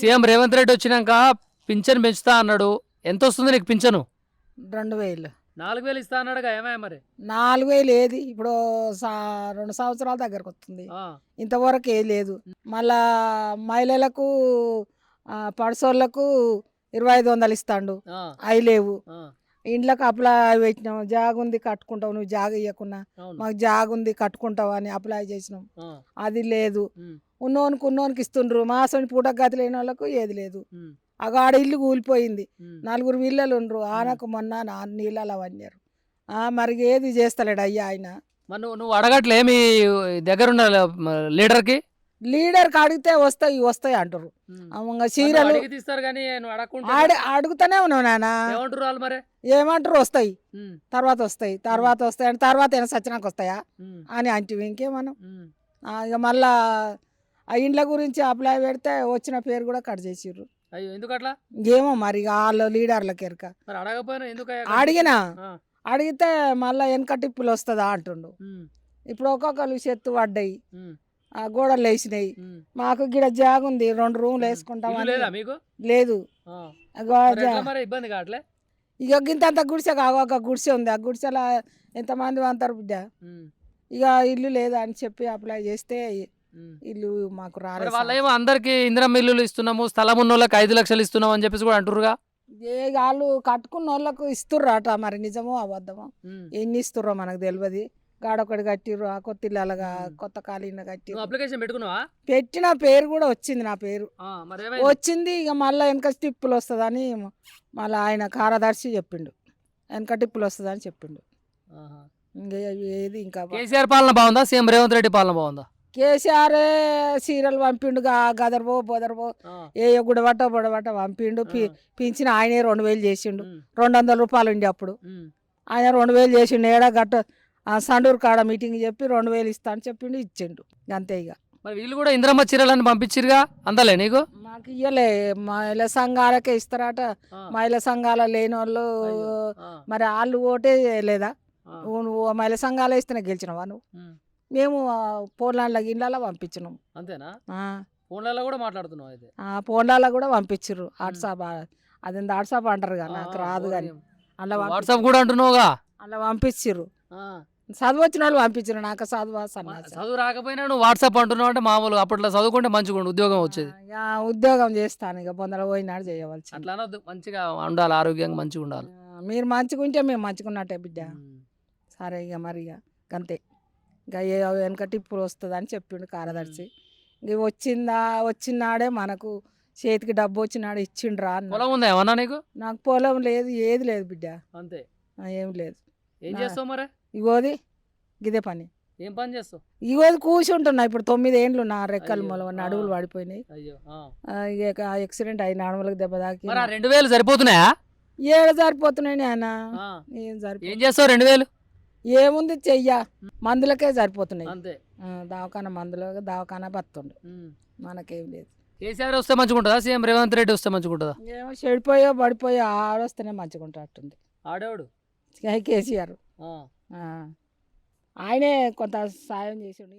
CM Revanth Reddy వచ్చినాక pension పెంచుతా అన్నాడు. ఎంత వస్తుంది నీకు పింఛను? రెండు వేలు. నాలుగు వేలు ఇస్తా అన్నాడుగా ఏమయ్య మరి? నాలుగు వేలు ఏది? ఇప్పుడు సా- రెండు సంవత్సరాల దగ్గరకు వస్తుంది. ఆ, ఇంతవరకు ఏది లేదు. మళ్ళా మహిళలకు ఆ, పడసోళ్ళకు ఇరవై ఐదు వందలు ఇస్తాండు. ఆ, అవి లేవు. ఆ, ఇండ్లకు అప్లై పెట్టినాం జాగ్ ఉంది కట్టుకుంటావు. నువ్వు జాగ ఇవ్వకున్నా అవును. మాకు జాగ్ ఉంది కట్టుకుంటావు అని అప్లై చేసినాం. ఆ, అది లేదు. ఉమ్, ఉన్నోనికి ఉన్నోనికి ఇస్తుండ్రు. మాసం పూట గతి లేని వాళ్ళకు ఏది లేదు. అగాడ ఇల్లు కూలిపోయింది. నలుగురు వీళ్ళలు ఉండ్రు. ఆనకు మొన్న నా నీళ్ళలో అవన్నారు మరి ఏది చేస్తలేడు అయ్యా ఆయన. మరి నువ్వు నువ్వు అడగట్లే మీ దగ్గరున్న లీడర్కి? లీడర్కి అడిగితే వస్తాయి వస్తాయి అంటారు చీరలు అడుగుతానే ఉన్నావు నాన్న. ఏమంటారు వస్తాయి. తర్వాత వస్తాయి. తర్వాత వస్తాయి. అంటే తర్వాత ఏమైనా సచ్చినాక వస్తాయా? అని అంటే ఇంకేమనం ఉమ్. ఆ, ఇక మళ్ళా ఆ ఇండ్ల గురించి అప్లై పెడితే వచ్చిన పేరు కూడా కట్ చేసిర్రు. అయ్యో ఎందుకు అట్లా ఏమో మరి వాళ్ళ లీడర్లకి ఎరక. మరి అడగపోయినా ఎందుకు అయ్యా? అడిగినా అడిగితే మళ్ళా వెనక టిప్పులు వస్తుందా అంటుండు. ఇప్పుడు ఒక్కొక్కరు చెత్త పడ్డాయి. ఆ గోడలు వేసినాయి. మాకు గిడ జాగ ఉంది రెండు రూమ్లు వేసుకుంటామని లేదా మీకు? ఇబ్బంది కావట్లే? ఇక గింత అంత గుడిసె కాక ఒక గుడిసె ఉంది. ఆ గుడిసెలో ఎంతమంది అంటారు బిడ్డ? ఇక ఇల్లు లేదా అని చెప్పి అప్లై చేస్తే. ఇల్లు మాకు రాలేదు వాళ్ళేమో అందరికి ఇందిరం ఇల్లులు ఇస్తున్నాము స్థలం ఉన్న వాళ్ళకి ఐదు లక్షలు ఇస్తున్నాం అని చెప్పేసి కూడా అంటురుగా ఏ వాళ్ళు కట్టుకున్న వాళ్ళకు ఇస్తుర్రట మరి నిజమో అబద్ధమో. ఎన్ని ఇస్తుర్రో మనకు తెలియదు. గాడొకటి కట్టిర్రు ఆ కొత్త ఇల్లు అలాగా మ్మ్. కొత్త కాలీన కట్టిర్రు. అప్లికేషన్ పెట్టుకున్నావా? పెట్టిన పేరు కూడా వచ్చింది నా పేరు. ఆ, మరి ఏమైంది? వచ్చింది ఇక మళ్ళీ వెనక టిప్పులు వస్తుందని మళ్ళీ ఆయన కార్యదర్శి చెప్పిండు. వెనక టిప్పులు వస్తుందని చెప్పిండు. ఇంక ఏది ఇంకా కేసీఆర్ పాలన బాగుందా? సీఎం రేవంత్ రెడ్డి పాలన బాగుందా? కేసీఆర్ సీరియల్ పంపిండు గా- గదర్బో బోదర్బో ఏ గుడబట్ట బుడబట్ట పంపిండు పి ఆ, పింఛన్ ఆయనే రెండు వేలు చేసిండు. రెండు వందల రూపాయలు ఉండే అప్పుడు. ఆయన రెండు వేలు చేసిండు ఏడా గట్ట సండూరు కాడ మీటింగ్ చెప్పి రెండు వేలు ఇస్తా అని చెప్పిండు ఇచ్చిండు. అంతే ఇక మరి వీళ్ళు కూడా ఇందిరమ్మ చీరలని పంపించిరుగా అందలే నీకు? మాకు ఇయ్యలే మహిళా సంఘాలకే ఇస్తారట. మహిళా సంఘాల లేని వాళ్ళు మరి వాళ్ళు ఓటే లేదా? నువ్వు నువ్వు మహిళా సంఘాలు ఇస్తేనే గెలిచినవా నువ్వు. మేము పోన్లాండ్ల గిళ్ళలో పంపించినాం. అంతేనా? ఫోన్లలో కూడా మాట్లాడుతున్నావు అయితే? ఆ పోన్లాండ్ల కూడా పంపించిర్రు. వాట్సాప్ అది వాట్సాప్ అంటారు కదా నాకు రాదు కానీ. అలా వాట్సాప్ కూడా అంటున్నావుగా? అలా పంపించిర్రు. ఆ, చదువు వచ్చిన వాళ్ళు పంపించారు నాకు చదువు చదువు రాకపోయినా నువ్వు వాట్సాప్ అంటున్నావు అంటే మామూలు అప్పట్లో చదువుకుంటే మంచిగా ఉండు, ఉద్యోగం వచ్చేది. ఉద్యోగం చేస్తాను ఇక పొందర పోయినాడు చేయవలసి అట్లా మంచిగా ఉండాలి ఆరోగ్యంగా మంచిగా ఉండాలి. మీరు మంచిగా ఉంటే మేము మంచిగా ఉన్నట్టే బిడ్డ. సరే ఇక మరి ఇక అంతే ఇక ఏ వెనక టిప్పులు వస్తుంది అని చెప్పిండు కార్యదర్శి ఇక వచ్చిందా వచ్చినాడే మనకు చేతికి డబ్బు వచ్చినాడు ఇచ్చిండ్రా అన్న. పొలం ఉందా ఏమన్నా నీకు? నాకు పొలం లేదు ఏది లేదు బిడ్డ. అంతే. ఆ, ఏం లేదు. ఏం నా- చేస్తావు మరి? ఇగోది ఇదే పని. ఏం పని చేస్తావు? ఇగోది కూర్చుంటున్నా ఇప్పుడు తొమ్మిది ఏండ్లు నా రెక్కలు అయ్యో, ఆ. నడువులు పడిపోయినాయి. అయ్యో ఆ. ఆ, ఇక యాక్సిడెంట్ అయి నడుములకు దెబ్బ తాకి మరి ఆ రెండు వేలు సరిపోతున్నాయా? ఏడు సరిపోతున్నాయి నాయన? ఆ. ఏం సరిపో ఏం చేస్తావు రెండు వేలు? ఏముంది చెయ్య? మందులకే సరిపోతున్నాయి. అంతే. దవాఖాన మందులు దవాఖాన బతుండు. మనకేం లేదు. కేసీఆర్ వస్తే మంచిగా ఉంటుందా సీఎం రేవంత్ రెడ్డి వస్తే మంచిగా ఉంటుందా ఏమో చెడిపోయో పడిపోయో ఆడొస్తేనే మంచిగా ఉంటుంటుంది ఆడేవాడు? కేసీఆర్. ఆయనే కొంత సాయం చేసిండు.